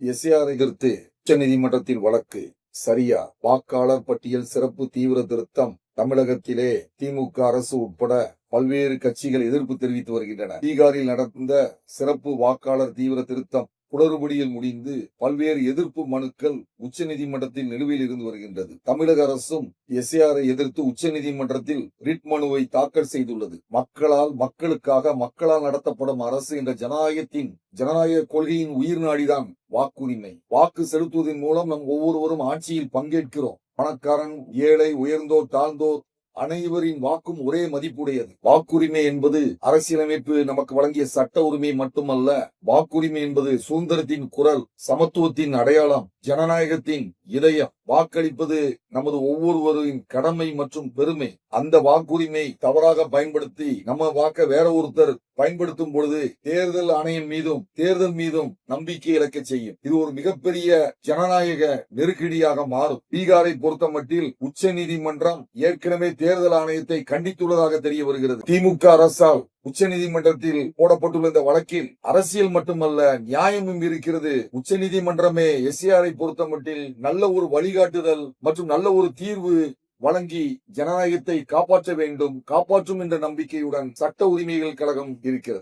எஸ்ஆரை எதிர்த்து உச்சநீதிமன்றத்தில் வழக்கு சரியா? வாக்காளர் பட்டியல் சிறப்பு தீவிர திருத்தம் தமிழகத்திலே திமுக அரசு உட்பட பல்வேறு கட்சிகள் எதிர்ப்பு தெரிவித்து வருகின்றன. பீகாரில் நடந்த சிறப்பு வாக்காளர் தீவிர திருத்தம் குளறுபடியில் முடிந்து பல்வேறு எதிர்ப்பு மனுக்கள் உச்சநீதிமன்றத்தில் நிலுவையில் இருந்து வருகின்றது. தமிழக அரசும் எஸ்ஏஆரை எதிர்த்து உச்சநீதிமன்றத்தில் ரிட் மனுவை தாக்கல் செய்துள்ளது. மக்களால் மக்களுக்காக மக்களால் நடத்தப்படும் அரசு என்ற ஜனநாயகத்தின் ஜனநாயக கொள்கையின் உயிர் நாடிதான் வாக்குரிமை. வாக்கு செலுத்துவதன் மூலம் நம் ஒவ்வொருவரும் ஆட்சியில் பங்கேற்கிறோம். பணக்காரன் ஏழை உயர்ந்தோர் தாழ்ந்தோர் அனைவரின் வாக்கும் ஒரே மதிப்புடையது. வாக்குரிமை என்பது அரசியலமைப்பு நமக்கு வழங்கிய சட்ட உரிமை மட்டுமல்ல வாக்குரிமை என்பது சுதந்திரத்தின் குரல் சமத்துவத்தின் அடையாளம் ஜனநாயகத்தின் இதயம். வாக்களிப்பது நமது ஒவ்வொருவரின் கடமை மற்றும் பெருமை. அந்த வாக்குரிமை தவறாக பயன்படுத்தி நம்ம வாக்க வேற ஒருத்தர் பயன்படுத்தும் பொழுது தேர்தல் ஆணையம் மீதும் தேர்தல் மீதும் நம்பிக்கை இழக்க செய்யும். இது ஒரு மிகப்பெரிய ஜனநாயக நெருக்கடியாக மாறும். பீகாரை பொறுத்த மட்டில் உச்ச நீதிமன்றம் ஏற்கனவே தேர்தல் ஆணையத்தை கண்டித்துள்ளதாக தெரிய வருகிறது. திமுக அரசால் உச்சநீதிமன்றத்தில் போடப்பட்டுள்ள இந்த வழக்கில் அரசியல் மட்டுமல்ல நியாயமும் இருக்கிறது. உச்சநீதிமன்றமே எஸ்ஏஆரை பொறுத்தமட்டில் நல்ல ஒரு வழிகாட்டுதல் மற்றும் நல்ல ஒரு தீர்வு வழங்கி ஜனநாயகத்தை காப்பாற்ற வேண்டும் காப்பாற்றும் என்ற நம்பிக்கையுடன் சட்ட உரிமைகள் கழகம் இருக்கிறது.